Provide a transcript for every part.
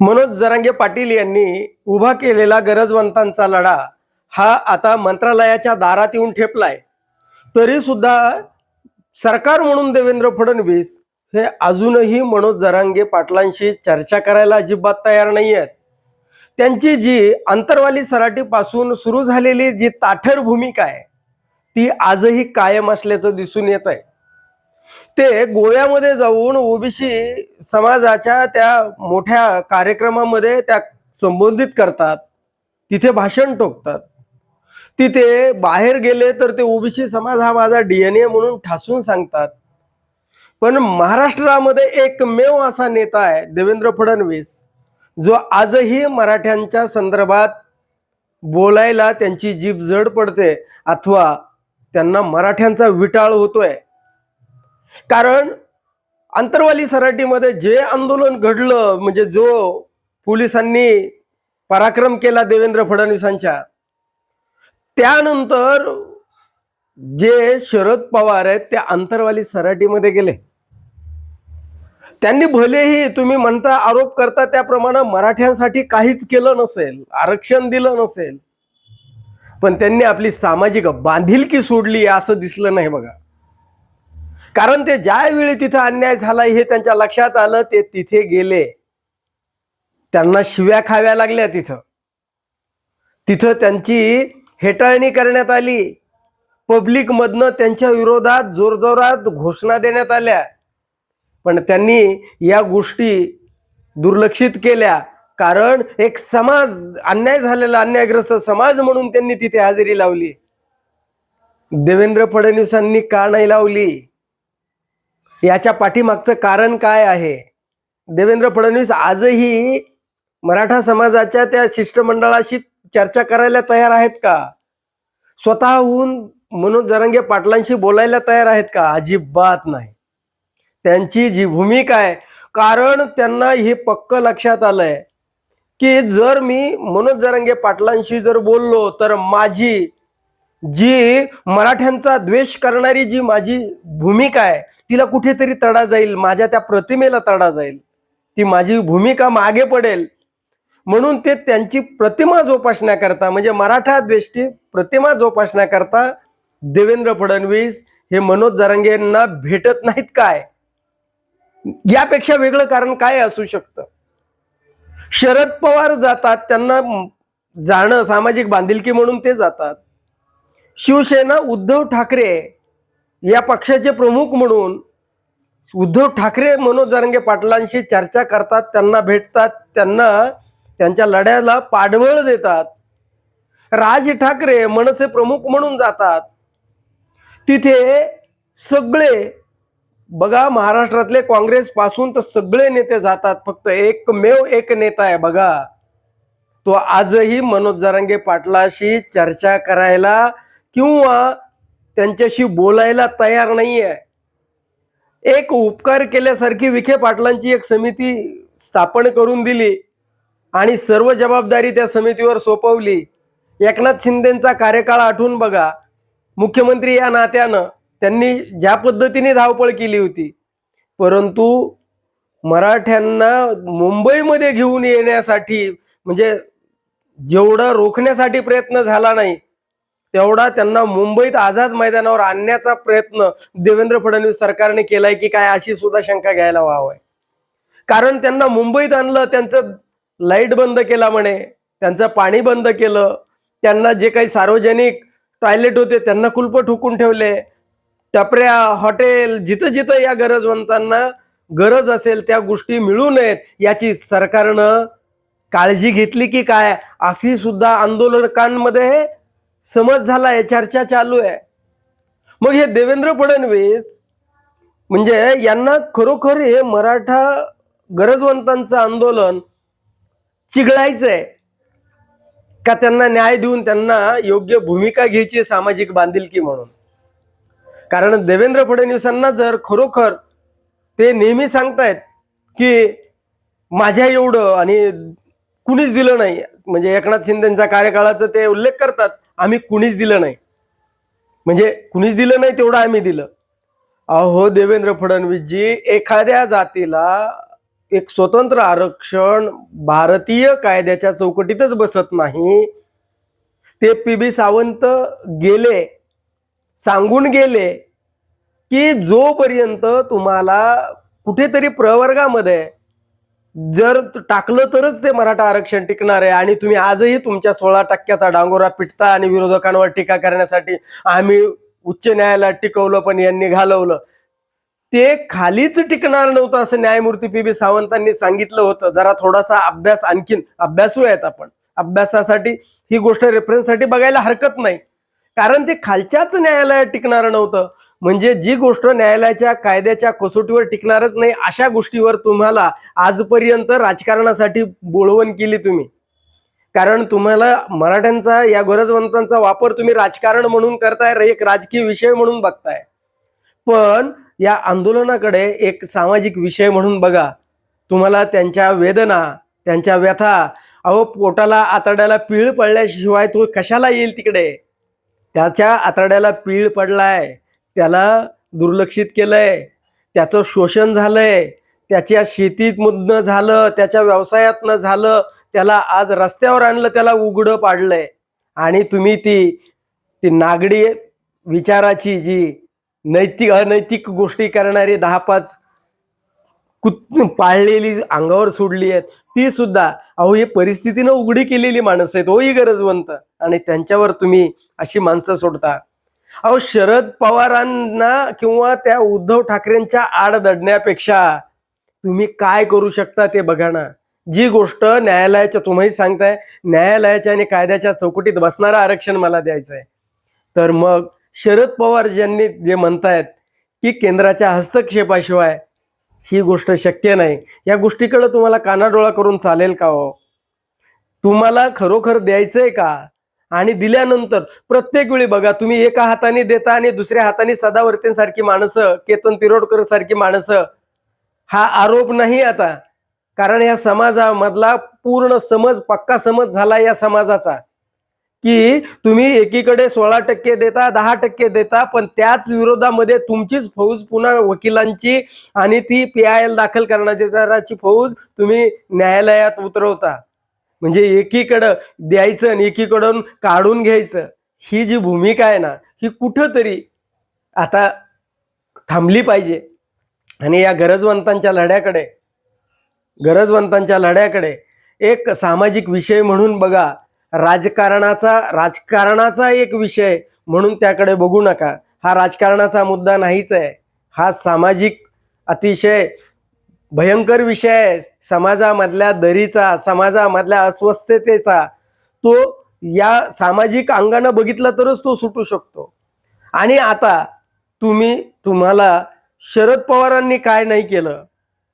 मनोज जरांगे पाटील यांनी उभा केलेला गरजवंतांचा लढा हा आता मंत्रालयाच्या दारात येऊन ठेपलाय. तरी सुद्धा सरकार म्हणून देवेंद्र फडणवीस हे अजूनही मनोज जरांगे पाटलांशी चर्चा करायला अजिबात तयार नाही आहेत त्यांची जी अंतरवाली सराटीपासून सुरू झालेली जी ताठर भूमिका आहे ती आजही कायम असल्याचं दिसून येत आहे ते गोव्यामध्ये जाऊन ओबीसी समाजाच्या त्या मोठ्या कार्यक्रमामध्ये त्या संबोधित करतात. तिथे भाषण टोकतात. तिथे बाहेर गेले तर ते ओबीसी समाज हा माझा डीएनए म्हणून ठासून सांगतात. पण महाराष्ट्रामध्ये एकमेव असा नेता आहे देवेंद्र फडणवीस जो आजही मराठ्यांच्या संदर्भात बोलायला त्यांची जीभ जड पडते अथवा त्यांना मराठ्यांचा विटाळ होतोय. कारण अंतरवाली सराटीमध्ये जे आंदोलन घडलं म्हणजे जो पोलिसांनी पराक्रम केला देवेंद्र फडणवीसांच्या त्यानंतर जे शरद पवार आहेत ते अंतरवाली सराटीमध्ये गेले. त्यांनी भलेही तुम्ही म्हणता आरोप करता त्याप्रमाणे मराठ्यांसाठी काहीच केलं नसेल आरक्षण दिलं नसेल पण त्यांनी आपली सामाजिक बांधिलकी सोडली असं दिसलं नाही बघा. कारण ते ज्यावेळी तिथं अन्याय झाला हे त्यांच्या लक्षात आलं ते तिथे गेले. त्यांना शिव्या खाव्या लागल्या तिथं. तिथं त्यांची हेटाळणी करण्यात आली. पब्लिकमधनं त्यांच्या विरोधात जोरजोरात घोषणा देण्यात आल्या. पण त्यांनी या गोष्टी दुर्लक्षित केल्या. कारण एक समाज अन्याय झालेला अन्यायग्रस्त समाज म्हणून त्यांनी तिथे हजेरी लावली. देवेंद्र फडणवीसांनी का नाही लावली? याच्या पाठीमागचं कारण काय आहे? देवेंद्र फडणवीस आजही मराठा समाजाच्या त्या शिष्टमंडळाशी चर्चा करायला तयार आहेत का? स्वतःहून मनोज जरांगे पाटलांशी बोलायला तयार आहेत का? अजिबात नाही. त्यांची जी भूमिका आहे कारण त्यांना हे पक्क लक्षात आलंय की जर मी मनोज जरांगे पाटलांशी जर बोललो तर माझी जी मराठ्यांचा द्वेष करणारी जी माझी भूमिका आहे तिला कुठेतरी तडा जाईल माझ्या त्या प्रतिमेला तडा जाईल ती माझी भूमिका मागे पडेल. म्हणून ते त्यांची प्रतिमा जोपासण्याकरता म्हणजे मराठा द्वेष्टी प्रतिमा जोपासण्याकरता देवेंद्र फडणवीस हे मनोज जरंगेंना भेटत नाहीत काय? यापेक्षा वेगळं कारण काय असू शकतं? शरद पवार जातात त्यांना जाणं सामाजिक बांधिलकी म्हणून ते जातात. शिवसेना उद्धव ठाकरे या पक्षाचे प्रमुख म्हणून उद्धव ठाकरे मनोज जरंगे पाटलांशी चर्चा करतात त्यांना भेटतात त्यांना त्यांच्या लढ्याला पाठबळ देतात. राज ठाकरे मनसे प्रमुख म्हणून जातात. तिथे सगळे बघा महाराष्ट्रातले काँग्रेस पासून तर सगळे नेते जातात फक्त एकमेव एक नेता आहे बघा. तो आजही मनोज जरांगे पाटलाशी चर्चा करायला किंवा त्यांच्याशी बोलायला तयार नाही आहे एक उपकार केल्यासारखी विखे पाटलांची एक समिती स्थापन करून दिली आणि सर्व जबाबदारी त्या समितीवर सोपवली. एकनाथ शिंदेचा कार्यकाळ आठवून बघा. मुख्यमंत्री या नात्यानं त्यांनी ज्या पद्धतीने धावपळ केली होती परंतु मराठ्यांना मुंबईमध्ये घेऊन येण्यासाठी म्हणजे जेवढं रोखण्यासाठी प्रयत्न झाला नाही तेवढा त्यांना मुंबईत आझाद मैदानावर आणण्याचा प्रयत्न देवेंद्र फडणवीस सरकारने केलाय की काय अशी सुद्धा शंका घ्यायला व्हावं. कारण त्यांना मुंबईत आणलं त्यांचं लाइट बंद केला म्हणे त्यांचं पाणी बंद केलं त्यांना जे काही सार्वजनिक टॉयलेट होते त्यांना कुलप ठोकून ठेवले. टपऱ्या हॉटेल जिथं जिथं या गरजवंतांना गरज असेल त्या गोष्टी मिळू नयेत याची सरकारनं काळजी घेतली की काय अशी सुद्धा आंदोलकांमध्ये समज झाला आहे चर्चा चालू आहे. मग हे देवेंद्र फडणवीस म्हणजे यांना खरोखर हे मराठा गरजवंतांचं आंदोलन चिघळायचं आहे का त्यांना न्याय देऊन त्यांना योग्य भूमिका घ्यायची सामाजिक बांधिलकी म्हणून? कारण देवेंद्र फडणवीसांना जर खरोखर ते नेहमी सांगतायत की माझ्या एवढं आणि कुणीच दिलं नाही म्हणजे एकनाथ शिंदेचा कार्यकाळाचा ते उल्लेख करतात आम्ही कुणीच दिलं नाही. म्हणजे कुणीच दिलं नाही तेवढं आम्ही दिलं. अहो देवेंद्र फडणवीसजी एखाद्या जातीला एक स्वतंत्र आरक्षण भारतीय कायद्याच्या चौकटीतच बसत नाही. ते पी बी सावंत गेले सांगून गेले की जोपर्यंत तुम्हाला कुठेतरी प्रवर्गामध्ये जर टाकलं तरच ते मराठा आरक्षण टिकणार आहे. आणि तुम्ही आजही तुमच्या सोळा टक्क्याचा डांगोरा पिटता आणि विरोधकांवर टीका करण्यासाठी आम्ही उच्च न्यायालयात टिकवलं पण यांनी घालवलं. ते खालीच टिकणार नव्हतं असं न्यायमूर्ती पी बी सावंतांनी सांगितलं होतं. जरा थोडासा अभ्यास आणखीन अभ्यासू आहेत आपण. अभ्यासासाठी ही गोष्ट रेफरन्ससाठी बघायला हरकत नाही. कारण ते खालच्याच न्यायालयात टिकणार नव्हतं. म्हणजे जी गोष्ट न्यायालयाच्या कायद्याच्या कसोटीवर टिकणारच नाही अशा गोष्टीवर तुम्हाला आजपर्यंत राजकारणासाठी बोळवण केली तुम्ही. कारण तुम्हाला मराठ्यांचा या गरजवंतांचा वापर तुम्ही राजकारण म्हणून करताय एक राजकीय विषय म्हणून बघताय. पण या आंदोलनाकडे एक सामाजिक विषय म्हणून बघा. तुम्हाला त्यांच्या वेदना त्यांच्या व्यथा अहो पोटाला आतड्याला पीळ पडल्याशिवाय तो कशाला येईल तिकडे? त्याच्या आतड्याला पीळ पडलाय. त्याला दुर्लक्षित केलंय. त्याचं शोषण झालंय. त्याच्या शेतीतमधनं झालं त्याच्या व्यवसायातनं झालं त्याला आज रस्त्यावर आणलं त्याला उघडं पाडलंय. आणि तुम्ही ती ती नागडी विचाराची जी नैतिक अनैतिक गोष्टी करणारी दहा पाच कुत पाळलेली अंगावर सोडली आहेत ती सुद्धा अहो हे परिस्थितीनं उघडी केलेली माणसं आहेत होही गरजवंत. आणि त्यांच्यावर तुम्ही अशी माणसं सोडता. अहो शरद पवारांना किंवा त्या उद्धव ठाकरेंच्या आड दडण्यापेक्षा तुम्ही काय करू शकता ते बघा ना. जी गोष्ट न्यायालयाच्या तुम्ही सांगताय न्यायालयाच्या आणि कायद्याच्या चौकटीत बसणारं आरक्षण मला द्यायचं आहे तर मग शरद पवार ज्यांनी जे म्हणतायत की केंद्राच्या हस्तक्षेपाशिवाय ही गोष्ट शक्य नाही या गोष्टीकडे तुम्हाला कानाडोळा करून चालेल का हो? तुम्हाला खरोखर द्यायचंय का? आणि दिल्यानंतर प्रत्येक वेळी बघा तुम्ही एका हाताने देता आणि दुसऱ्या हाताने सदावर्तींसारखी माणसं केतन तिरोडकर सारखी माणसं हा आरोप नाही आता. कारण या समाजामधला पूर्ण समज पक्का समज झाला या समाजाचा. की तुम्ही एकीकडे सोळा टक्के देता दहा टक्के देता पण त्याच विरोधामध्ये तुमचीच फौज पुन्हा वकिलांची आणि ती पी आय एल दाखल करण्याची फौज तुम्ही न्यायालयात उतरवता. म्हणजे एकीकडं द्यायचं आणि एकीकडून काढून घ्यायचं. ही जी भूमिका आहे ना ही कुठंतरी आता थांबली पाहिजे. आणि या गरजवंतांच्या लढ्याकडे गरजवंतांच्या लढ्याकडे एक सामाजिक विषय म्हणून बघा. राजकारणाचा राजकारणाचा एक विषय म्हणून त्याकडे बघू नका. हा राजकारणाचा मुद्दा नाहीच आहे. हा सामाजिक अतिशय भयंकर विषय आहे. समाजामधल्या दरीचा समाजामधल्या अस्वस्थतेचा. तो या सामाजिक अंगानं बघितला तरच तो सुटू शकतो. आणि आता तुम्ही तुम्हाला शरद पवारांनी काय नाही केलं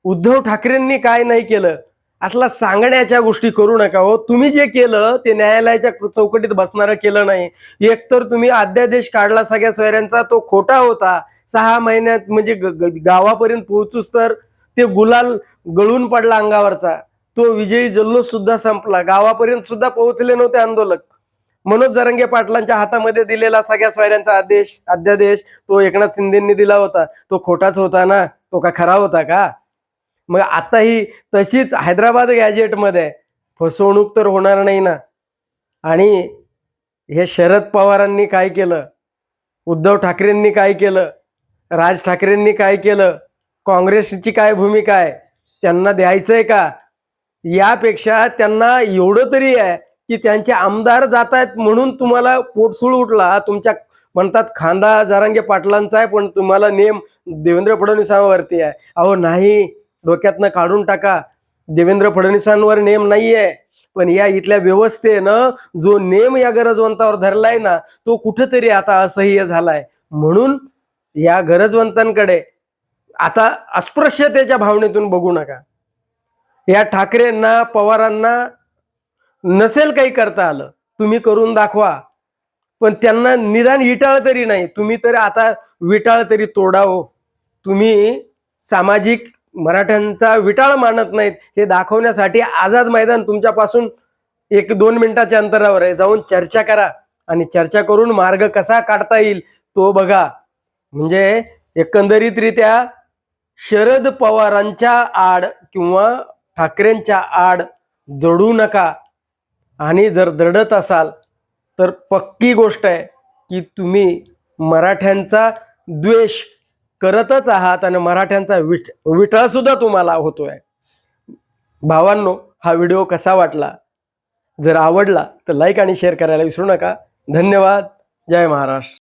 उद्धव ठाकरेंनी काय नाही केलं असला सांगण्याच्या गोष्टी करू नका हो. तुम्ही जे केलं ते न्यायालयाच्या चौकटीत बसणारं केलं नाही. एकतर तुम्ही अध्यादेश काढला सगळ्या सोयऱ्यांचा तो खोटा होता. सहा महिन्यात म्हणजे ग- ग- गावापर्यंत पोहोचूच तर ते गुलाल गळून पडला अंगावरचा. तो विजयी जल्लोष सुद्धा संपला. गावापर्यंत सुद्धा पोहोचले नव्हते आंदोलक. मनोज जरंगे पाटलांच्या हातामध्ये दिलेला सगळ्या सोयऱ्यांचा आदेश अध्यादेश तो एकनाथ शिंदेंनी दिला होता. तो खोटाच होता ना? तो का खरा होता का? मग आता ही तशीच हैदराबाद गॅजेटमध्ये फसवणूक तर होणार नाही ना? आणि हे शरद पवारांनी काय केलं? उद्धव ठाकरेंनी काय केलं? राज ठाकरेंनी काय केलं? काँग्रेसची काय भूमिका आहे? त्यांना द्यायचंय का? यापेक्षा त्यांना एवढं तरी आहे की त्यांचे आमदार जात आहेत म्हणून तुम्हाला पोटसूळ उठला. तुमच्या म्हणतात खांदा जरांगे पाटलांचा आहे पण तुम्हाला नेम देवेंद्र फडणवीसांवरती आहे. अहो नाही. डोक्यातनं काढून टाका. देवेंद्र फडणवीसांवर नेम नाही आहे पण या इथल्या व्यवस्थेनं जो नेम या गरजवंतावर धरलाय ना तो कुठंतरी आता असह्य झालाय. म्हणून या गरजवंतांकडे आता अस्पृश्यतेच्या भावनेतून बघू नका. या ठाकरेंना पवारांना नसेल काही करता आलं. तुम्ही करून दाखवा. पण त्यांना निदान विटाळ तरी नाही. तुम्ही तरी आता विटाळ तरी तोडावं हो. तुम्ही सामाजिक मराठ्यांचा विटाळ मानत नाहीत. हे दाखवण्यासाठी आझाद मैदान तुमच्यापासून एक दोन मिनिटाच्या अंतरावर आहे. जाऊन चर्चा करा आणि चर्चा करून मार्ग कसा काढता येईल तो बघा. म्हणजे एकंदरीतरित्या शरद पवारांच्या आड किंवा ठाकरेंच्या आड जडू नका आणि जर दडत असाल तर पक्की गोष्ट आहे की तुम्ही मराठ्यांचा द्वेष करतच आहात आणि मराठ्यांचा विट विटाळसुद्धा तुम्हाला होतो आहे भावांनो हा व्हिडिओ कसा वाटला? जर आवडला तर लाईक आणि शेअर करायला विसरू नका. धन्यवाद. जय महाराष्ट्र.